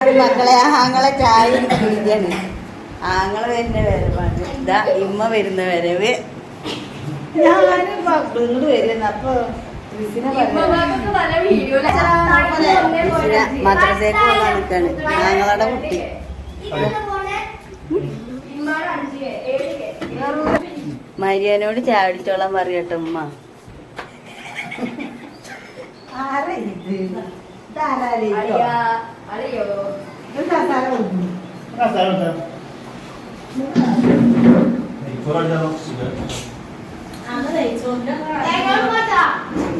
മക്കളെ ആങ്ങളെ ചായ കുടിക്കുകയാണ് ആങ്ങളെ വരുന്ന വരവാണ് ഇതാ ഇമ്മ വരുന്ന വരവ് ഞാനും ഇങ്ങോട്ട് വരുന്ന അപ്പൊ ക്രിസിനെ മദ്രസേക്ക് പോകാൻ നിൽക്കാണ് ആങ്ങളുടെ കുട്ടി. മരിയനോട് ചായ അടിച്ചോളാൻ പറയട്ടെ ഉമ്മ. ആരാ ഇത്? ഇത്?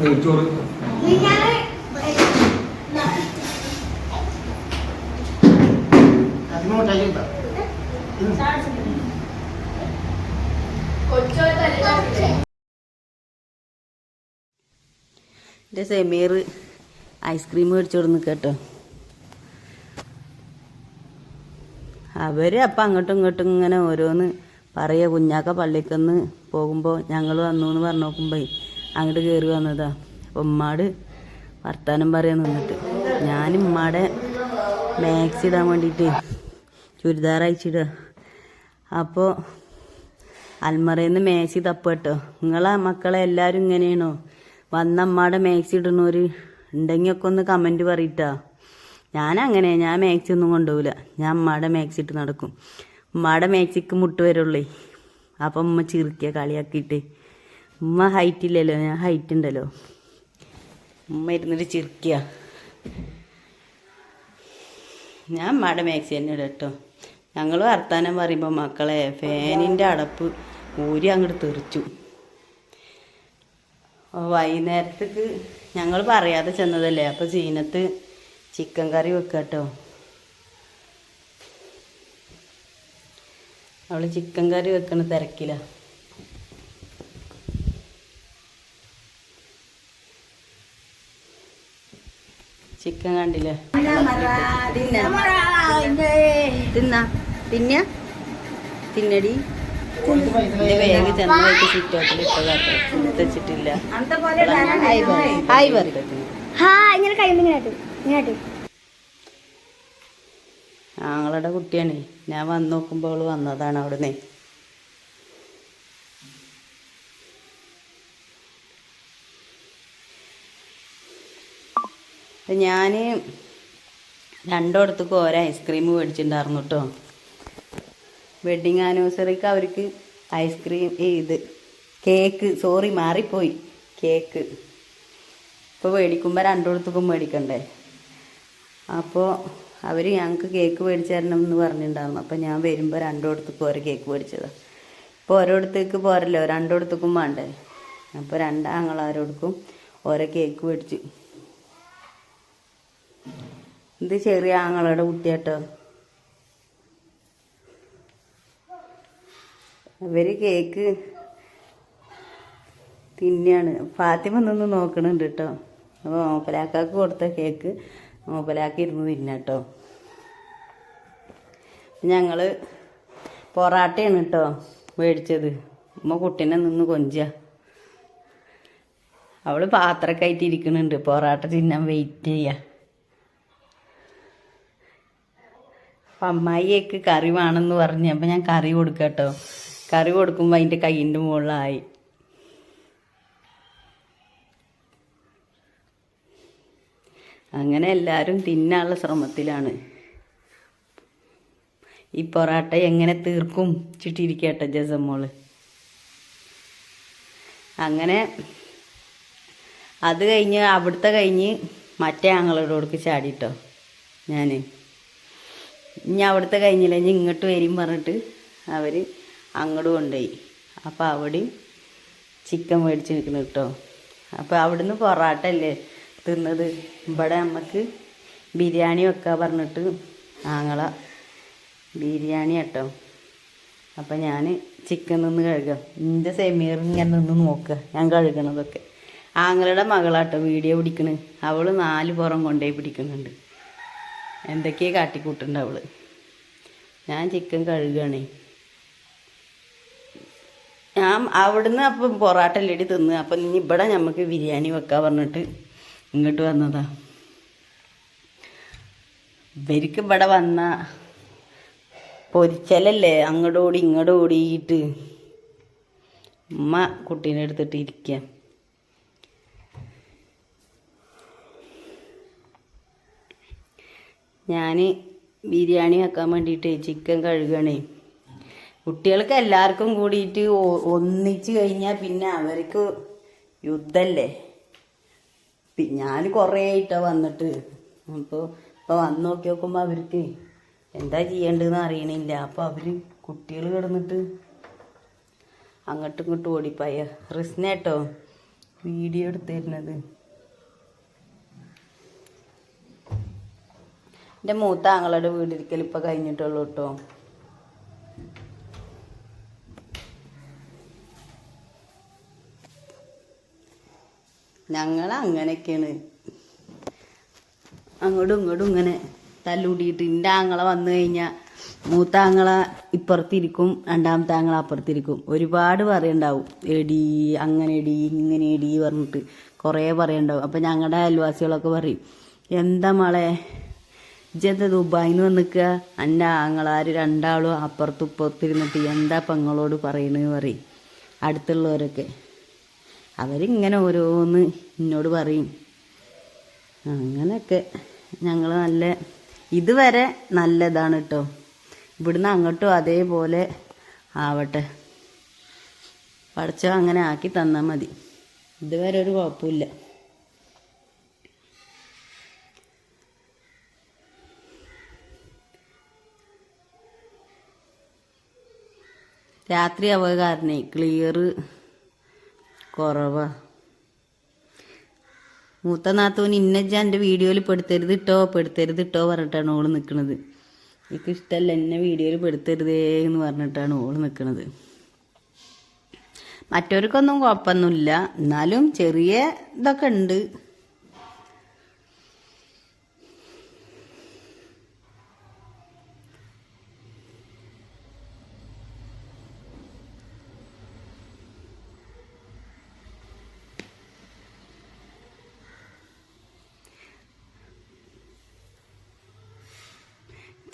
നെയ്ച്ചോറ്. എന്റെ സെമീർ ഐസ്ക്രീം മേടിച്ചു കൊടുന്ന് കേട്ടോ. അവർ അപ്പം അങ്ങോട്ടും ഇങ്ങോട്ടും ഇങ്ങനെ ഓരോന്ന് പറയുക കുഞ്ഞാക്ക പള്ളിക്കന്ന് പോകുമ്പോൾ ഞങ്ങൾ വന്നു എന്ന് പറഞ്ഞു നോക്കുമ്പോൾ അങ്ങോട്ട് കയറി വന്നതാ. ഉമ്മാട് വർത്താനം പറയാൻ നിന്നിട്ട്. ഞാൻ ഉമ്മാടെ മാക്സ് ഇടാൻ വേണ്ടിയിട്ട് ചുരിദാർ അയച്ചിടുക അപ്പോൾ അൽമറയിൽ തപ്പ് കേട്ടോ. നിങ്ങളെ മക്കളെ എല്ലാവരും ഇങ്ങനെയാണോ വന്ന മേക്സി ഇടുന്നവർ ഉണ്ടെങ്കിൽ ഒക്കെ ഒന്ന് കമന്റ് പറയിട്ടാ ഞാൻ അങ്ങനെ ഞാൻ മാക്സി ഒന്നും കൊണ്ടുപോകില്ല ഞാൻ അമ്മയുടെ മാക്സി ഇട്ട് നടക്കും. ഉമ്മയുടെ മാക്സിക്ക് മുട്ട് വരുള്ളേ. അപ്പം ഉമ്മ ചിരിക്കുക കളിയാക്കിയിട്ട്. ഉമ്മ ഹൈറ്റ് ഇല്ലല്ലോ ഞാൻ ഹൈറ്റ് ഉണ്ടല്ലോ. ഉമ്മ ഇരുന്നിട്ട് ചിരിക്കുക ഞാൻ അമ്മയുടെ മാക്സി തന്നെ ഇടാം കേട്ടോ. ഞങ്ങൾ വർത്താനം പറയുമ്പോൾ മക്കളെ ഫാനിന്റെ അടപ്പ് ഊരി അങ്ങോട്ട് തെറിച്ചു. വൈകുന്നേരത്തേക്ക് ഞങ്ങൾ പറയാതെ ചെന്നതല്ലേ അപ്പോൾ ചീനത്ത് ചിക്കൻ കറി വെക്കാട്ടോ അവൾ ചിക്കൻ കറി വെക്കണ തിരക്കില. ചിക്കൻ കണ്ടില്ലേ? തിന്ന. തിന്ന? തിന്നടി. എന്റെ വേഗം ചെന്നായിട്ട് സിറ്റോട്ടിൽ ഇപ്പൊ വെച്ചിട്ടില്ല. ഹായ് പറയും ഹാ ഇങ്ങനെ കഴിയുമ്പോ ആങ്ങളുടെ കുട്ടിയാണ് ഞാൻ വന്നു നോക്കുമ്പോൾ അവൾ വന്നതാണ് അവിടുന്ന്. ഞാൻ രണ്ടിടത്തേക്ക് ഓരോ ഐസ്ക്രീം മേടിച്ചിട്ടുണ്ടായിരുന്നു കേട്ടോ വെഡിങ് ആനിവേഴ്സറിക്ക് അവർക്ക് ഐസ്ക്രീം ഇത് കേക്ക് സോറി മാറിപ്പോയി കേക്ക്. ഇപ്പോൾ മേടിക്കുമ്പോൾ രണ്ടിടത്തേക്കും മേടിക്കണ്ടേ? അപ്പോൾ അവർ ഞങ്ങൾക്ക് കേക്ക് മേടിച്ച് തരണം എന്ന് പറഞ്ഞിട്ടുണ്ടായിരുന്നു അപ്പോൾ ഞാൻ വരുമ്പോൾ രണ്ടിടത്തേക്കും ഓരോ കേക്ക് മേടിച്ചതാണ് ഇപ്പോൾ ഓരോടത്തേക്ക് പോരല്ലോ? രണ്ടിടത്തേക്കും വേണ്ടേ? അപ്പോൾ രണ്ടാങ്ങളാരോടക്കും ഓരോ കേക്ക് മേടിച്ചു. ഇത് ചെറിയ ആങ്ങളുടെ കുട്ടിയാട്ടോ? ഇവർ കേക്ക് തിന്നെയാണ് ഫാത്തിമ നിന്ന് നോക്കണുണ്ട് കേട്ടോ അപ്പോൾ മോപ്പലാക്കാക്ക് കൊടുത്ത കേക്ക് മോപ്പലാക്കി ഇരുന്ന് തിന്നാട്ടോ ഞങ്ങൾ പൊറാട്ടയാണ് കേട്ടോ മേടിച്ചത്. ഉമ്മ കുട്ടീനെ നിന്ന് കൊഞ്ച അവൾ പാത്രമൊക്കെ ആയിട്ട് ഇരിക്കുന്നുണ്ട്. പൊറാട്ട തിന്നാൻ വെയിറ്റ് ചെയ്യാ. അപ്പം അമ്മായിയേക്ക് കറി വേണമെന്ന് പറഞ്ഞു. അപ്പം ഞാൻ കറി കൊടുക്കാം കേട്ടോ. കറി കൊടുക്കുമ്പോൾ അതിന്റെ കയ്യിന്റെ മുകളിലായി. അങ്ങനെ എല്ലാവരും തിന്നാനുള്ള ശ്രമത്തിലാണ്. ഈ പൊറാട്ട എങ്ങനെ തീർക്കും? ചിട്ടിരിക്കട്ടെ ജസമോൾ അങ്ങനെ അത് കഴിഞ്ഞ് അവിടുത്തെ കഴിഞ്ഞ് മറ്റേ ആങ്ങളോടൊക്കെ ചാടിട്ടോ ഞാൻ ഇനി അവിടുത്തെ കഴിഞ്ഞില്ല? ഇനി ഇങ്ങോട്ട് വരും പറഞ്ഞിട്ട് അവർ അങ്ങോട്ട് കൊണ്ടുപോയി. അപ്പോൾ അവിടെയും ചിക്കൻ മേടിച്ച് നിൽക്കുന്നു കേട്ടോ. അപ്പോൾ അവിടുന്ന് പൊറാട്ട അല്ലേ? തിന്നത് ഇവിടെ നമുക്ക് ബിരിയാണി വെക്കാൻ പറഞ്ഞിട്ട് ആങ്ങള ബിരിയാണി കേട്ടോ. അപ്പം ഞാൻ ചിക്കൻ നിന്ന് കഴുകാം. എന്റെ സെമീർ ഇങ്ങനെ നിന്ന് നോക്കുക ഞാൻ കഴുകണതൊക്കെ. ആങ്ങളുടെ മകളാട്ടോ വീഡിയോ പിടിക്കണ്. അവൾ നാല് പുറം കൊണ്ടേ പിടിക്കുന്നുണ്ട്. എന്തൊക്കെയാ കാട്ടിക്കൂട്ടുണ്ട് അവൾ? ഞാൻ ചിക്കൻ കഴുകുകയാണേ ഞാൻ അവിടുന്ന് അപ്പം പൊറാട്ട അല്ലേടി തിന്ന്. അപ്പം ഇനി ഇവിടെ നമുക്ക് ബിരിയാണി വെക്കാൻ പറഞ്ഞിട്ട് ഇങ്ങോട്ട് വന്നതാ. ഇവർക്ക് ഇവിടെ വന്ന പൊരിച്ചലല്ലേ? ഇങ്ങോട്ട് ഓടിയിട്ട് ഉമ്മ കുട്ടീനെ എടുത്തിട്ട് ഇരിക്കുക ഞാൻ ബിരിയാണി വെക്കാൻ വേണ്ടിയിട്ട് ചിക്കൻ കഴുകണേ. കുട്ടികൾക്ക് എല്ലാവർക്കും കൂടിയിട്ട് ഒന്നിച്ച് കഴിഞ്ഞാൽ പിന്നെ അവർക്ക് യുദ്ധല്ലേ? ഞാൻ കുറേ ആയിട്ടാ വന്നിട്ട്. അപ്പോൾ ഇപ്പോൾ വന്ന് നോക്കി നോക്കുമ്പോൾ അവർക്ക് എന്താ ചെയ്യേണ്ടതെന്ന് അറിയണില്ല. അപ്പോൾ അവർ കുട്ടികൾ കിടന്നിട്ട് അങ്ങോട്ടും ഇങ്ങോട്ടും ഓടിപ്പായ. റിസ്നേട്ടോ വീഡിയോ എടുത്തിരുന്നത്. എന്റെ മൂത്ത ആങ്ങളുടെ വീടിരിക്കൽ ഇപ്പം കഴിഞ്ഞിട്ടുള്ളൂ കേട്ടോ ഞങ്ങൾ അങ്ങനെയൊക്കെയാണ് അങ്ങോട്ടും ഇങ്ങോട്ടും ഇങ്ങനെ തല്ലൂടിയിട്ട് എന്റെ ആങ്ങളെ വന്നു കഴിഞ്ഞാൽ മൂത്ത ആങ്ങള ഇപ്പുറത്തിരിക്കും രണ്ടാമത്തെ ആങ്ങള അപ്പുറത്തിരിക്കും. ഒരുപാട് പറയണ്ടാവും. എടി അങ്ങനെ എടി ഇങ്ങനെ എടി പറഞ്ഞിട്ട് കുറേ പറയണ്ടാവും. അപ്പം ഞങ്ങളുടെ അയൽവാസികളൊക്കെ പറയും എന്താ മോളെ ഇജ്ജെന്താ ദുബായിന്ന് വന്നിക്കുക എന്റെ ആങ്ങളാർ രണ്ടാളും അപ്പുറത്തും ഇപ്പുറത്തിരുന്നിട്ട് എന്താ പെങ്ങളോട് പറയണെന്ന് പറയും. അടുത്തുള്ളവരൊക്കെ. അവരിങ്ങനെ ഓരോന്ന് എന്നോട് പറയും. അങ്ങനെയൊക്കെ ഞങ്ങൾ നല്ല ഇതുവരെ നല്ലതാണ് കേട്ടോ ഇവിടുന്ന് അങ്ങോട്ടും അതേപോലെ ആവട്ടെ. പഠിച്ചോ അങ്ങനെ ആക്കി തന്നാൽ മതി. ഇതുവരെ ഒരു കുഴപ്പമില്ല. രാത്രി അവകാരനെ ക്ലിയർ കുറവാ. മൂത്ത നാത്തൂന് ഇന്നജ്ജ എന്റെ വീഡിയോയിൽ പെടുത്തരുത് ഇട്ടോ പെടുത്തരുത് ഇട്ടോ പറഞ്ഞിട്ടാണ് ഓൾ നിൽക്കുന്നത് എനിക്ക് ഇഷ്ടമല്ല എന്നെ വീഡിയോയിൽ പെടുത്തരുതേ എന്ന് പറഞ്ഞിട്ടാണ് ഓൾ നിൽക്കുന്നത് മറ്റവർക്കൊന്നും കുഴപ്പമൊന്നുമില്ല. എന്നാലും ചെറിയ ഇതൊക്കെ ഉണ്ട്.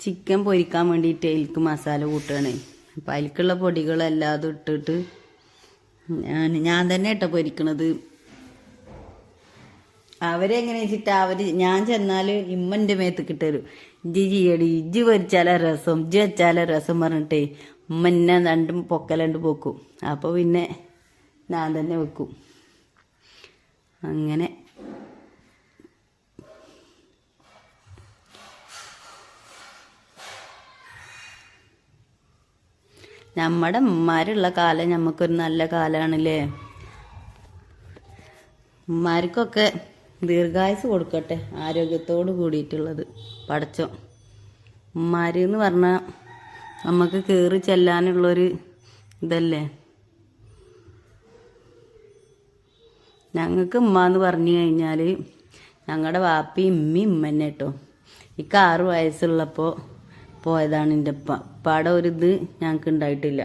ചിക്കൻ പൊരിക്കാൻ വേണ്ടിയിട്ട് അതിലേക്ക് മസാല കൂട്ടുകയാണ് അപ്പം അതിലേക്കുള്ള പൊടികളെല്ലാതും ഇട്ടിട്ട് ഞാൻ ഞാൻ തന്നെ ഇട്ട പൊരിക്കണത്. അവരെങ്ങനെ വെച്ചിട്ട് അവർ ഞാൻ ചെന്നാൽ ഇമ്മന്റെ മേത്ത് കിട്ടരും ഇജ്ജി ചെയ്യടി ഇജ്ജി പൊരിച്ചാലേ രസം ഇജ്ജി വെച്ചാലേ രസം പറഞ്ഞിട്ടേ ഉമ്മ എന്നെ രണ്ടും പൊക്കലണ്ട് പോക്കും. അപ്പോൾ പിന്നെ ഞാൻ തന്നെ വെക്കും. അങ്ങനെ നമ്മുടെ ഉമ്മാരുള്ള കാലം നമുക്കൊരു നല്ല കാലമാണല്ലേ ഉമ്മാർക്കൊക്കെ ദീർഘായുസ് കൊടുക്കട്ടെ ആരോഗ്യത്തോട് കൂടിയിട്ടുള്ളത് പടച്ചോ ഉമ്മാര് എന്ന് പറഞ്ഞാൽ നമുക്ക് കയറി ചെല്ലാനുള്ളൊരു ഇതല്ലേ? ഞങ്ങൾക്ക് ഉമ്മ എന്ന് പറഞ്ഞു കഴിഞ്ഞാൽ ഞങ്ങളുടെ വാപ്പി ഇമ്മി ഉമ്മന്നെ കേട്ടോ ഇക്ക് വയസ്സുള്ളപ്പോൾ പോയതാണ് എന്റെ ഉപ്പ ഉപ്പാടെ ഒരു ഇത് ഞങ്ങൾക്ക് ഉണ്ടായിട്ടില്ല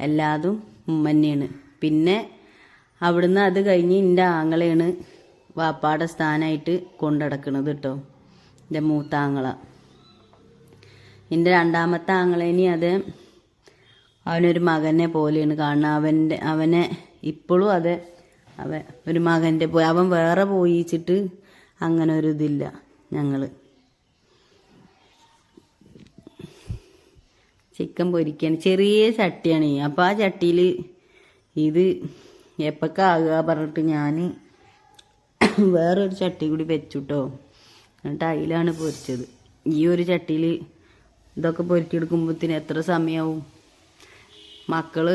എല്ലാതും ഉമ്മന്നെയാണ് പിന്നെ അവിടുന്ന് അത് കഴിഞ്ഞ് എന്റെ ആങ്ങളെയാണ് വാപ്പാടെ സ്ഥാനമായിട്ട് കൊണ്ടടക്കണത് കേട്ടോ എന്റെ മൂത്ത ആങ്ങള എന്റെ രണ്ടാമത്തെ ആങ്ങളേനി അത് അവനൊരു മകനെ പോലെയാണ് കാരണം അവന്റെ അവനെ ഇപ്പോഴും അതെ അവൻ ഒരു മകന്റെ പോയി. അവൻ വേറെ പോയിച്ചിട്ട് അങ്ങനെ ഒരു ഇതില്ല ഞങ്ങൾ ചിക്കൻ പൊരിക്കാൻ ചെറിയ ചട്ടിയാണ്. അപ്പോൾ ആ ചട്ടിയിൽ ഇത് എപ്പൊക്കാകുക പറഞ്ഞിട്ട് ഞാൻ വേറൊരു ചട്ടി കൂടി വെച്ചുട്ടോ. എന്നിട്ട് അതിലാണ് പൊരിച്ചത്. ഈ ഒരു ചട്ടിയിൽ ഇതൊക്കെ പൊരിച്ചെടുക്കുമ്പോഴത്തേന് എത്ര സമയമാവും മക്കൾ